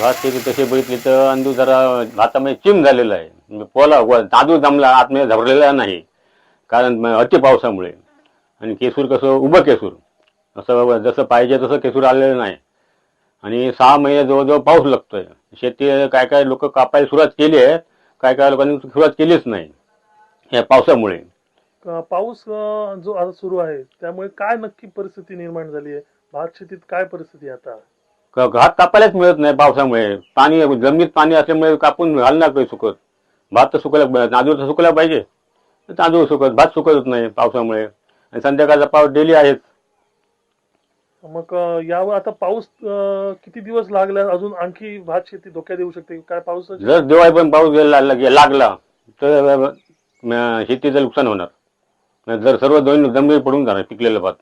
भात शेती तशी बघितली तर अंदू जरा भातामध्ये चिम झालेला आहे. म्हणजे पोला व- तांदूळ जमला आतमध्ये झबरलेला नाही. कारण अति पावसामुळे. आणि केसूर कसं उभं केसूर. असं जसं पाहिजे तसं केसूर आलेलं नाही. आणि सहा महिने जवळजवळ पाऊस लागतोय. शेती काय काय लोक कापायला सुरुवात केली आहे. काय काय लोकांनी सुरुवात केलीच नाही. या पावसामुळे. पाऊस जो आता सुरू आहे त्यामुळे काय नक्की परिस्थिती निर्माण झाली आहे? भात शेतीत काय परिस्थिती आहे आता? क- भात कापायलाच मिळत नाही पावसामुळे. पाणी जमिनीत पाणी असल्यामुळे कापून घालणार काही सुकत भात तर सुकायला तांदूळ तर सुकायला पाहिजे. तांदूळ सुकत भात सुकतच नाही पावसामुळे. आणि संध्याकाळचा पाऊस डेली आहेच. मग अ, यावर आता पाऊस अ, किती दिवस लागला? अजून आणखी भात शेती धोक्यात येऊ शकते. काय पाऊस जर दिवाळी पण पाऊस गेला लाग- लागला तर अं, शेतीचं नुकसान होणार. जर सर्व दोन जमिनीवर पडून जाणार पिकलेलं भात.